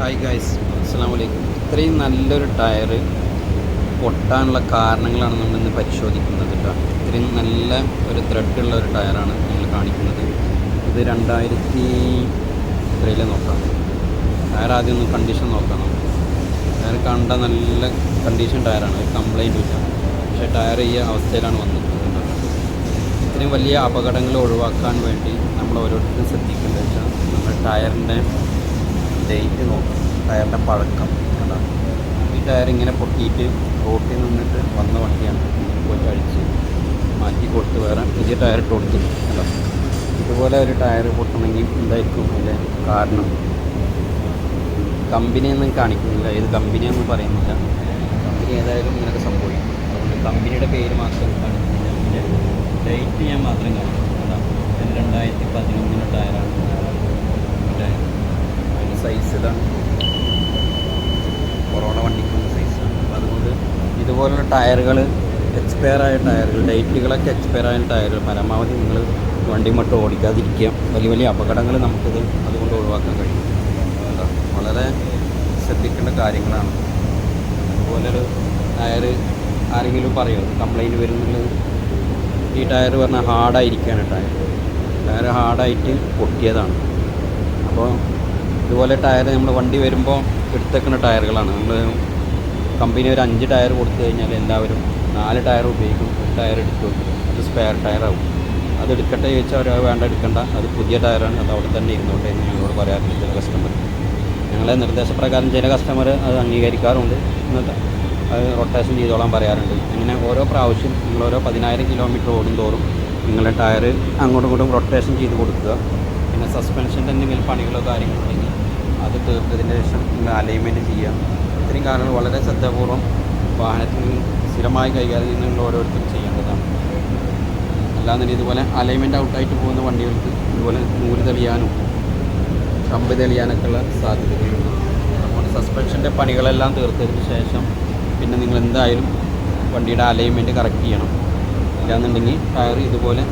Hi guys അസ്സാം വലൈക്കും ഇത്രയും നല്ലൊരു ടയർ പൊട്ടാനുള്ള കാരണങ്ങളാണ് നമ്മൾ ഇന്ന് പരിശോധിക്കുന്നത് കേട്ടോ. ഇത്രയും നല്ല ഒരു ത്രെഡുള്ള ഒരു ടയറാണ് നിങ്ങൾ കാണിക്കുന്നത്. ഇത് രണ്ടായിരത്തി ഇത്രയിലേ നോക്കാം? ടയർ ആദ്യം ഒന്ന് കണ്ടീഷൻ നോക്കാം ടയർ കണ്ട നല്ല കണ്ടീഷൻ ടയറാണ്. ഒരു കംപ്ലൈന്റും ഇല്ല. പക്ഷേ ടയർ ഈ അവസ്ഥയിലാണ് വന്നിട്ടുള്ളത് ഇത്രയും വലിയ അപകടങ്ങൾ ഒഴിവാക്കാൻ വേണ്ടി നമ്മൾ ഓരോരുത്തരും ശ്രദ്ധിക്കേണ്ടത് വെച്ചാൽ നമ്മുടെ ടയറിന്റെ ഡേറ്റ് നോക്കും. ടയറിന്റെ പഴക്കം അതാണ് ഈ ടയർ ഇങ്ങനെ പൊട്ടിയിട്ട് റോട്ടിൽ നിന്നിട്ട് വന്ന വണ്ടിയാണ്. പോയിട്ട് അഴിച്ച് മാറ്റി കൊടുത്ത് വേറെ പുതിയ ടയർ ഇട്ട് കൊടുത്തു. അല്ല ഇതുപോലെ ഒരു ടയർ പൊട്ടണമെങ്കിൽ എന്തായിരിക്കും അതിന്റെ കാരണം? കമ്പനിയൊന്നും കാണിക്കുന്നില്ല. ഏത് കമ്പനിയൊന്നും പറയുന്നില്ല. കമ്പനി ഏതായാലും ഇങ്ങനെയൊക്കെ സംഭവിക്കും. അതുകൊണ്ട് കമ്പനിയുടെ പേര് മാത്രം കാണിക്കുന്നില്ല. പിന്നെ ഡേറ്റ് ഞാൻ മാത്രം കാണിക്കും. അതാണ് രണ്ടായിരത്തി രണ്ടായിരത്തി പതിനൊന്നിന് ടയറാണ് ടയർ അതിന്റെ സൈസ് ഇതാണ് കൊറോണ വണ്ടിക്കുള്ള സൈസാണ് അപ്പോൾ അതുകൊണ്ട് ഇതുപോലുള്ള ടയറുകൾ എക്സ്പയർ ആയ ടയറുകൾ ഡേറ്റുകളൊക്കെ എക്സ്പയർ ആയ ടയറുകൾ പരമാവധി നിങ്ങൾ വണ്ടി മട്ടും ഓടിക്കാതിരിക്കുക. വലിയ വലിയ അപകടങ്ങൾ നമുക്കിത് അതുകൊണ്ട് ഒഴിവാക്കാൻ കഴിയും. വളരെ ശ്രദ്ധിക്കേണ്ട കാര്യങ്ങളാണ്. അതുപോലൊരു ടയർ ആരെങ്കിലും പറയുമോ കംപ്ലൈന്റ് വരുന്നുള്ളത് ഈ ടയർ പറഞ്ഞാൽ ഹാർഡായിരിക്കുകയാണ് ടയർ ടയർ ഹാർഡായിട്ട് പൊട്ടിയതാണ്. അപ്പോൾ ഇതുപോലെ ടയർ നമ്മൾ വണ്ടി വരുമ്പോൾ എടുത്തേക്കുന്ന ടയറുകളാണ്. നമ്മൾ കമ്പനി ഒരു അഞ്ച് ടയർ കൊടുത്തു കഴിഞ്ഞാൽ എല്ലാവരും നാല് ടയർ ഉപയോഗിക്കും ഒരു ടയർ എടുത്തു വെക്കും. അത് സ്പെയർ ടയറാവും അത് എടുക്കട്ടെ ചോദിച്ചാൽ അവർ വേണ്ട എടുക്കണ്ട. അത് പുതിയ ടയറാണ് അത് അവിടെ തന്നെ ഇരുന്നോട്ടെ എന്ന് ഞങ്ങളോട് പറയാറുണ്ട് ചില കസ്റ്റമർ ഞങ്ങളെ നിർദ്ദേശപ്രകാരം ചില കസ്റ്റമർ അത് അംഗീകരിക്കാറുണ്ട്. എന്നിട്ട് അത് റൊട്ടേഷൻ ചെയ്തോളാൻ പറയാറുണ്ട്. അങ്ങനെ ഓരോ പ്രാവശ്യം നിങ്ങൾ ഓരോ പതിനായിരം കിലോമീറ്റർ ഓടും തോറും നിങ്ങളുടെ ടയർ അങ്ങോട്ടും ഇങ്ങോട്ടും റൊട്ടേഷൻ ചെയ്ത് കൊടുക്കുക. പിന്നെ സസ്പെൻഷന്റെ എന്തെങ്കിലും പണികളോ കാര്യങ്ങളോ ഉണ്ടെങ്കിൽ അത് തീർത്തതിന് ശേഷം നിങ്ങൾ അലൈൻമെന്റ് ചെയ്യുക. ഇത്രയും കാര്യങ്ങൾ വളരെ ശ്രദ്ധാപൂർവം വാഹനത്തിന് സ്ഥിരമായി കൈകാര്യം ചെയ്യുന്ന ഓരോരുത്തരും ചെയ്യേണ്ടതാണ്. അല്ലാതെ ഇതുപോലെ അലൈൻമെന്റ് ഔട്ടായിട്ട് പോകുന്ന വണ്ടികൾക്ക് ഇതുപോലെ നൂൽ തെളിയാനും കമ്പ് തെളിയാനൊക്കെ ഉള്ള സാധ്യതകളുണ്ട്. അതുകൊണ്ട് സസ്പെൻഷന്റെ പണികളെല്ലാം തീർത്തതിന് ശേഷം പിന്നെ നിങ്ങൾ എന്തായാലും വണ്ടിയുടെ അലൈൻമെന്റ് കറക്റ്റ് ചെയ്യണം. ഇല്ലാന്നുണ്ടെങ്കിൽ ടയർ ഇതുപോലെ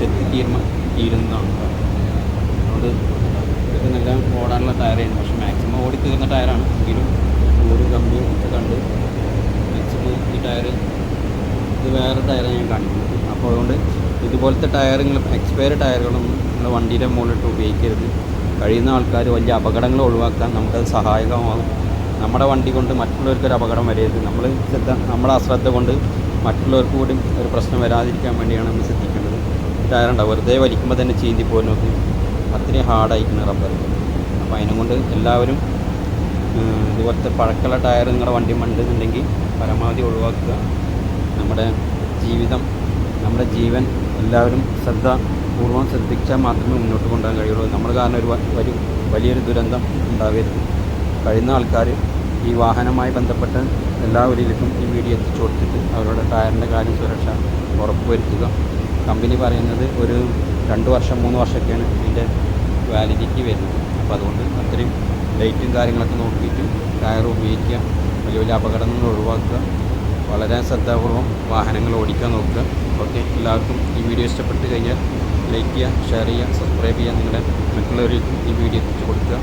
ചെത്തി തീരുമ തീരുന്നതാണ്. അതുകൊണ്ട് ഇതെല്ലാം ഓടാനുള്ള ടയറാണ് പക്ഷേ മാക്സിമം ഓടി തീർന്ന ടയറാണ് എങ്കിലും ഒരു കമ്പനി ഒക്കെ കണ്ട് മാക്സിമം ഈ ടയർ ഇത് വേറെ ടയറാണ് ഞാൻ കാണിക്കുന്നത് അപ്പോൾ അതുകൊണ്ട് ഇതുപോലത്തെ ടയറുകളും എക്സ്പയർ ടയറുകളും നിങ്ങളുടെ വണ്ടിയുടെ മുകളിലിട്ട് ഉപയോഗിക്കരുത്. കഴിയുന്ന ആൾക്കാർ വലിയ അപകടങ്ങൾ ഒഴിവാക്കാൻ നമുക്കത് സഹായകമാകും. നമ്മുടെ വണ്ടി കൊണ്ട് മറ്റുള്ളവർക്കൊരു അപകടം വരരുത്. നമ്മൾ ശ്രദ്ധ നമ്മുടെ അശ്രദ്ധ കൊണ്ട് മറ്റുള്ളവർക്ക് കൂടി ഒരു പ്രശ്നം വരാതിരിക്കാൻ വേണ്ടിയാണ് നമ്മൾ ശ്രദ്ധിക്കേണ്ടത്. ടയർ ഉണ്ടാവും വെറുതെ വലിക്കുമ്പോൾ തന്നെ ചീന്തി നോക്കി. അത്രയും ഹാർഡായിരിക്കുന്ന റബ്ബർ അപ്പോൾ അതിനെ കൊണ്ട് എല്ലാവരും ഇതുപോലത്തെ പഴക്കമുള്ള ടയർ നിങ്ങളുടെ വണ്ടി മണ്ടുന്നുണ്ടെങ്കിൽ പരമാവധി ഒഴിവാക്കുക. നമ്മുടെ ജീവിതം നമ്മുടെ ജീവൻ എല്ലാവരും ശ്രദ്ധ പൂർവം ശ്രദ്ധിച്ചാൽ മാത്രമേ മുന്നോട്ട് കൊണ്ടുപോകാൻ കഴിയുള്ളൂ. നമ്മൾ കാരണം ഒരു ഒരു വലിയൊരു ദുരന്തം ഉണ്ടാവരുത്. കഴിയുന്ന ആൾക്കാർ ഈ വാഹനവുമായി ബന്ധപ്പെട്ട് എല്ലാവരിലേക്കും ഈ വീഡിയോ എത്തിച്ചു കൊടുത്തിട്ട് അവരുടെ ടയറിന്റെ കാര്യം സുരക്ഷ ഉറപ്പുവരുത്തുക. കമ്പനി പറയുന്നത് ഒരു രണ്ട് വർഷം മൂന്ന് വർഷമൊക്കെയാണ് ഇതിന്റെ വാലിഡിറ്റി വരുന്നത്. അപ്പോൾ അതുകൊണ്ട് അത്രയും ഡേറ്റും കാര്യങ്ങളൊക്കെ നോക്കിയിട്ട് ടയർ ഉപയോഗിക്കുക വലിയ വലിയ അപകടങ്ങൾ ഒഴിവാക്കുക വളരെ ശ്രദ്ധാപൂർവം വാഹനങ്ങൾ ഓടിക്കാൻ നോക്കുക. ഓക്കെ എല്ലാവർക്കും ഈ വീഡിയോ ഇഷ്ടപ്പെട്ട് കഴിഞ്ഞാൽ ലൈക്ക് ചെയ്യുക ഷെയർ ചെയ്യുക സബ്സ്ക്രൈബ് ചെയ്യുക. നിങ്ങളുടെ മറ്റുള്ളവരിലേക്കും ഈ വീഡിയോ എത്തിച്ചു കൊടുക്കുക.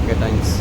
Okay thanks.